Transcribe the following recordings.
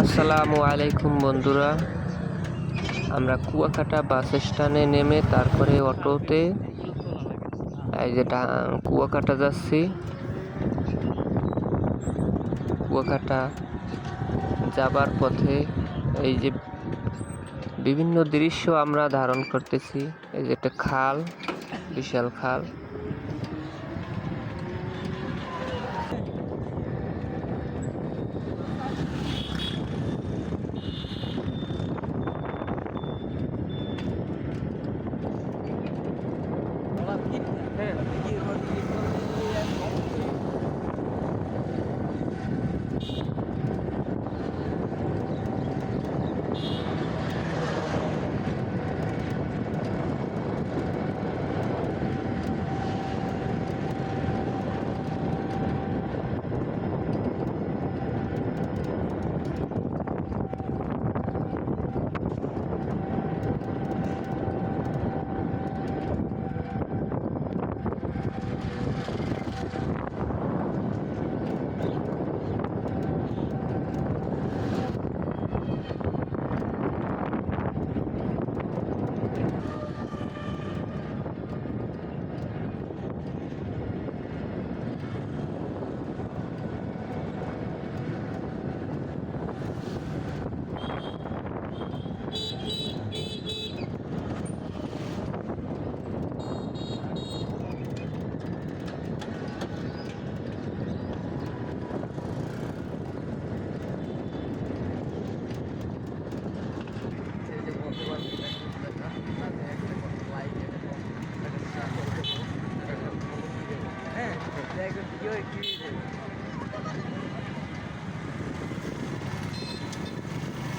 আসসালামু আলাইকুম, বন্ধুরা। আমরা কুয়াকাটা বাস স্ট্যান্ডে নেমে তারপরে অটোতে এই যে কুয়াকাটা যাচ্ছি। কুয়াকাটা যাবার পথে এই যে বিভিন্ন দৃশ্য আমরা ধারণ করতেছি। এই যে একটা খাল, বিশাল খাল।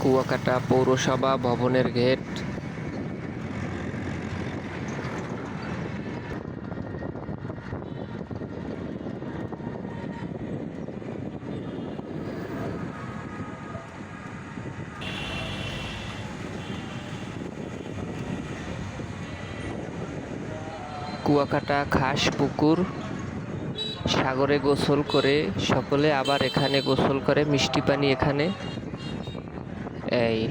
কুয়াকাটা পৌরসভা ভবনের গেট। কুয়াকাটা খাস পুকুর সাগরে গোসল করে সকলে আবার এখানে গোসল করে, মিষ্টি পানি এখানে। এই,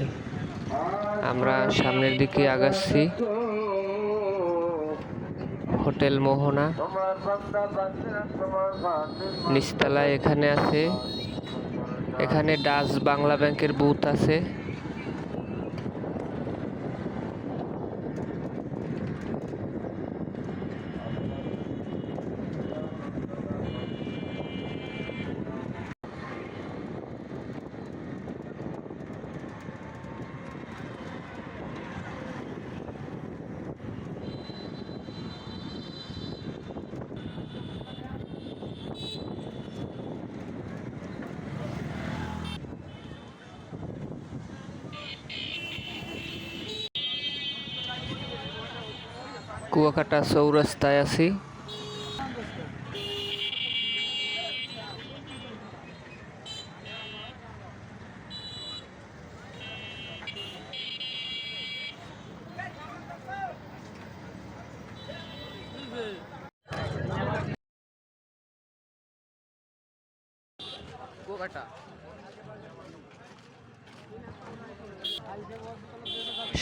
আমরা সামনের দিকে আগাচ্ছি। হোটেল মোহনা। নিচতলায় এখানে আছে। এখানে ডাচ বাংলা ব্যাংকের বুথ আছে। কুয়াকাটা চৌরাস্তায় আছি।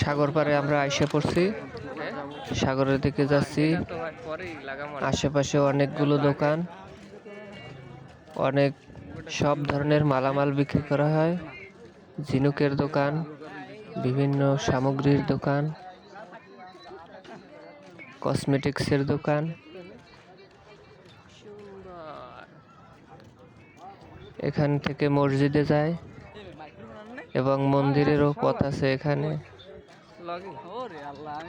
সাগর পাড়ে আমরা আইসা পড়ছি। সাগরের দিকে যাচ্ছি। আশেপাশে অনেকগুলো দোকান। অনেক সব ধরনের মালামাল বিক্রি করা হয়। ঝিনুকের দোকান, বিভিন্ন সামগ্রীর দোকান, কসমেটিক্সের দোকান। এখান থেকে মসজিদে যায় এবং মন্দিরেরও পথ আছে এখানে।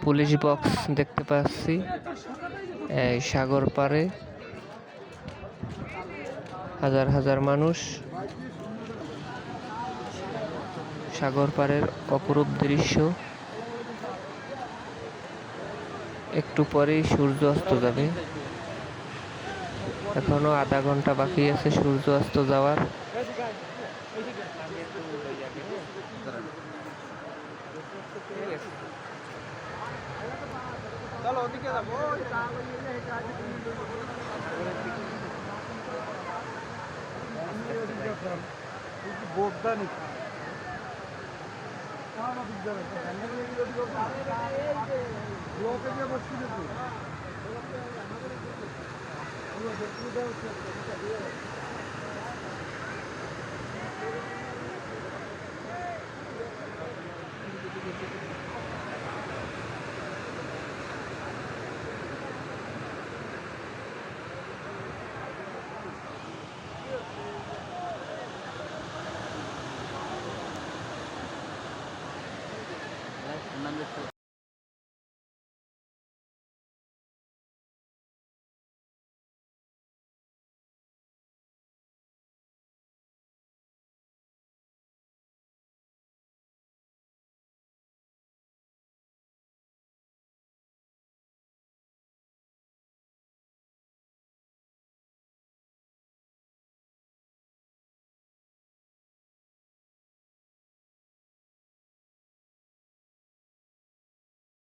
পুলিশ বক্স দেখতে পাচ্ছি। এই সাগর পাড়ে হাজার হাজার মানুষ। সাগর পাড়ের অপরূপ দৃশ্য। একটু পরেই সূর্য অস্ত যাবে। এখনও আধা ঘণ্টা বাকি আছে সূর্য অস্ত যাওয়ার। চলো ওদিকে যাব বোধটা নিচ্ছি ব্লকে গিয়ে বসছি নাকি Thank you. ನಂಬಿಕೆ